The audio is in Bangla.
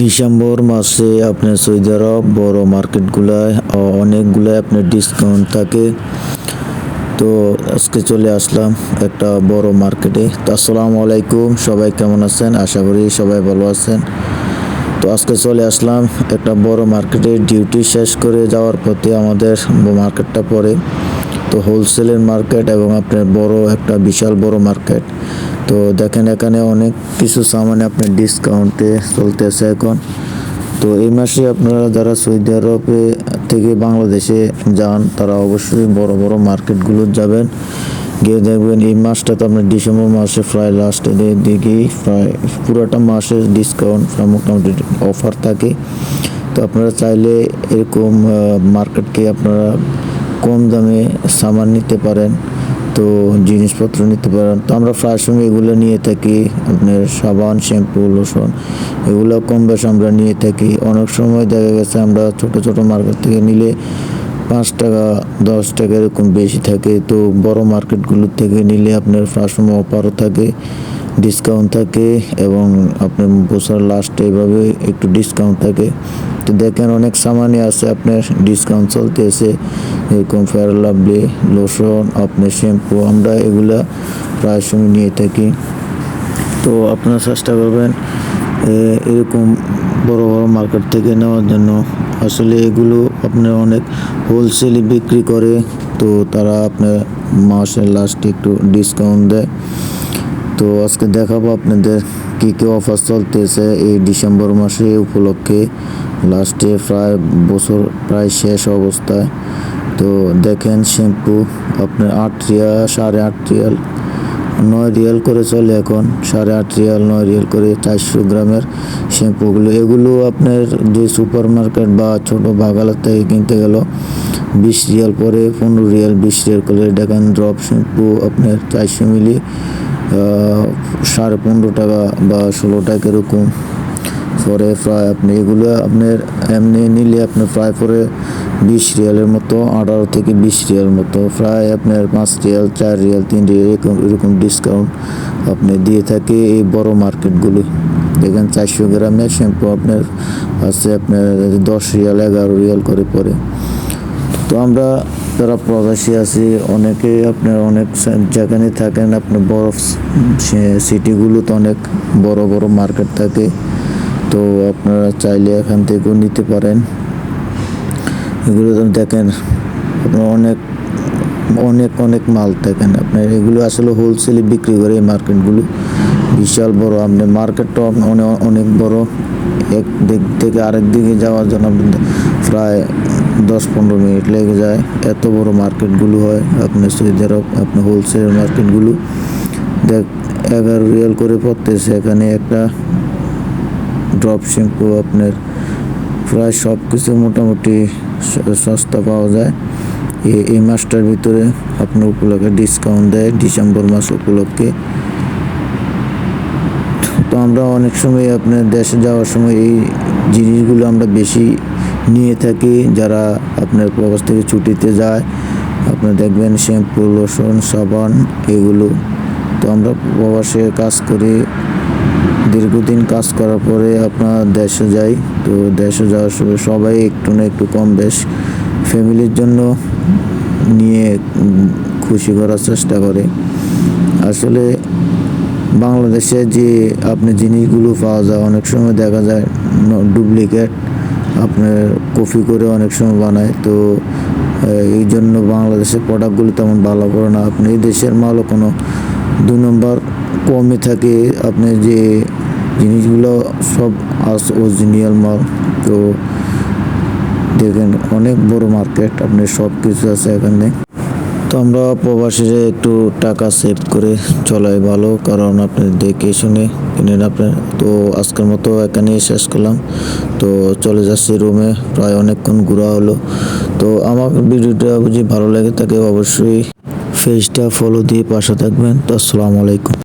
ডিসেম্বর মাসে আপনার সৌদি আরব বড় মার্কেটগুলায় অনেকগুলাই আপনার ডিসকাউন্ট থাকে। তো আজকে চলে আসলাম একটা বড় মার্কেটে। তো আসসালামু আলাইকুম, সবাই কেমন আছেন? আশা করি সবাই ভালো আছেন। তো আজকে চলে আসলাম একটা বড় মার্কেটে। ডিউটি শেষ করে যাওয়ার পথে আমাদের মার্কেটটা পড়ে। তো হোলসেলের মার্কেট এবং আপনার বড় একটা বিশাল বড় মার্কেট। তো দেখেন এখানে অনেক কিছু সামানে আপনার ডিসকাউন্টে চলতেছে এখন। তো এই মাসে আপনারা যারা সৌদি আরবে থেকে বাংলাদেশে যান, তারা অবশ্যই বড় বড় মার্কেটগুলো যাবেন। গিয়ে দেখবেন এই মাসটা তো আপনার ডিসেম্বর মাসে প্রায় লাস্টের দিকেই প্রায় পুরোটা মাসে ডিসকাউন্ট মোটামুটি অফার থাকে। তো আপনারা চাইলে এরকম মার্কেটকে আপনারা কম দামে সামান নিতে পারেন। তো জিনিসপত্র নিতে পারেন তো আমরা সময় এগুলো নিয়ে থাকি, আপনার সাবান, শ্যাম্পু, লোশন, এগুলো কম বেশ আমরা নিয়ে থাকি। অনেক সময় দেখা গেছে আমরা ছোট ছোট মার্কেট থেকে নিলে পাঁচ টাকা, দশ টাকা এরকম বেশি থাকে। তো বড় মার্কেটগুলোর থেকে নিলে আপনার সময় অফারও থাকে ডিসকাউন্ট থাকে এবং আপনার বছর লাস্টে এভাবে একটু ডিসকাউন্ট থাকে। তো দেখেন অনেক সামানই আছে, আপনার ডিসকাউন্ট চলতে চলতেছে। এরকম ফেয়ার লাভলি লোশন আপনার শ্যাম্পু আমরা এগুলা প্রায় সময় নিয়ে থাকি। তো আপনারা চেষ্টা করবেন এরকম বড় বড় মার্কেট থেকে নেওয়ার জন্য। আসলে এগুলো আপনার অনেক হোলসেলে বিক্রি করে, তো তারা আপনার মাসের লাস্টে একটু ডিসকাউন্ট দেয়। তো আজকে দেখাবো আপনাদের কী কী অফার চলতেছে এই ডিসেম্বর মাসে উপলক্ষে। লাস্টে প্রায় বছর, প্রায় শেষ অবস্থায়। তো দেখেন শ্যাম্পু, আপনার আট রিয়াল, সাড়ে আট রিয়াল, নয় রিয়াল করে চলে এখন, সাড়ে আট রিয়াল, নয় রিয়াল করে চারশো গ্রামের শ্যাম্পুগুলো। এগুলো আপনার যে সুপার মার্কেট বা ছোটো বাগালার থেকে কিনতে গেল, বিশ রিয়াল পরে, পনেরো রিয়াল, বিশ রিয়াল করে। দেখেন ড্রপ শ্যাম্পু আপনার চারশো মিলি সাড়ে পনেরো টাকা বা ষোলো টাকা এরকম। পরে প্রায় আপনি এগুলো আপনার এমনি নিলে আপনার প্রায় পরে বিশ রিয়ালের মতো, আঠারো থেকে বিশ রিয়াল মতো। প্রায় আপনার পাঁচ রিয়াল, চার রিয়াল, তিন রিয়াল এরকম এরকম ডিসকাউন্ট আপনি দিয়ে থাকে এই বড় মার্কেটগুলো দেখেন চারশো গ্রামের শ্যাম্পু আপনার আছে, আপনার দশ রিয়াল, এগারো রিয়াল করে পরে তো আমরা যারা প্রবাসী আছি, অনেকে আপনার অনেক যেখানে থাকেন, আপনার বরফ সিটিগুলোতে অনেক বড় বড় মার্কেট থাকে। তো আপনারা চাইলে এখান থেকেও নিতে পারেন। এগুলো তো দেখেন, আপনার অনেক অনেক অনেক মাল দেখেন আপনার এগুলো আসলে হোলসেলে বিক্রি করে এই মার্কেটগুলো বিশাল বড় আপনার মার্কেটটা অনেক অনেক বড়। এক দিক থেকে আরেক দিকে যাওয়ার জন্য প্রায় দশ পনেরো মিনিট লেগে যায়। এত বড় মার্কেটগুলো হয় আপনার সৌদি আরব আপনার হোলসেল মার্কেটগুলো দেখ, এগারো রিয়াল করে পড়তেছে, এখানে একটা ড্রপ শ্যাম্পু আপনার প্রায় সব কিছু মোটামুটি সস্তা পাওয়া যায়। এ- এই মাসটার ভিতরে আপনার উপলক্ষে ডিসকাউন্ট দেয় ডিসেম্বর মাস উপলক্ষে। তো আমরা অনেক সময় আপনার দেশে যাওয়ার সময় এই জিনিসগুলো আমরা বেশি নিয়ে থাকি। যারা আপনার প্রবাস থেকে ছুটিতে যায়, আপনার দেখবেন শ্যাম্পু, লোশন, সাবান, এগুলো। তো আমরা প্রবাসে কাজ করি। দীর্ঘদিন কাজ করার পরে আপনার দেশে যাই, তো দেশে যাওয়ার সময় সবাই একটু না একটু কম বেশ ফ্যামিলির জন্য নিয়ে খুশি করার চেষ্টা করে। আসলে বাংলাদেশে যে আপনি জিনিসগুলো পাওয়া যায়, অনেক সময় দেখা যায় ডুপ্লিকেট আপনার কপি করে অনেক সময় বানায়, তো এই জন্য বাংলাদেশের প্রোডাক্টগুলো তেমন ভালো করে না। আপনি এই দেশের মালও কোনো দু নম্বর কমে থাকে। আপনি যে জিনিসগুলো সব আস অরিজিনাল মাল। তো দেখেন, অনেক বড় মার্কেট আপনার সব কিছু আছে এখানে। তো আমরা প্রবাসীরা একটু টাকা সেভ করে চলাই ভালো, কারণ আপনি দেখে শুনে কিনেন আপনার। তো আজকের মতো এখানেই শেষ করলাম। তো চলে যাচ্ছি রুমে প্রায় অনেকক্ষণ ঘোরা হলো। তো আমার ভিডিওটা যদি ভালো লাগে থাকে, অবশ্যই পেজটা ফলো দিয়ে পাশে থাকবেন। তো আসসালামু আলাইকুম।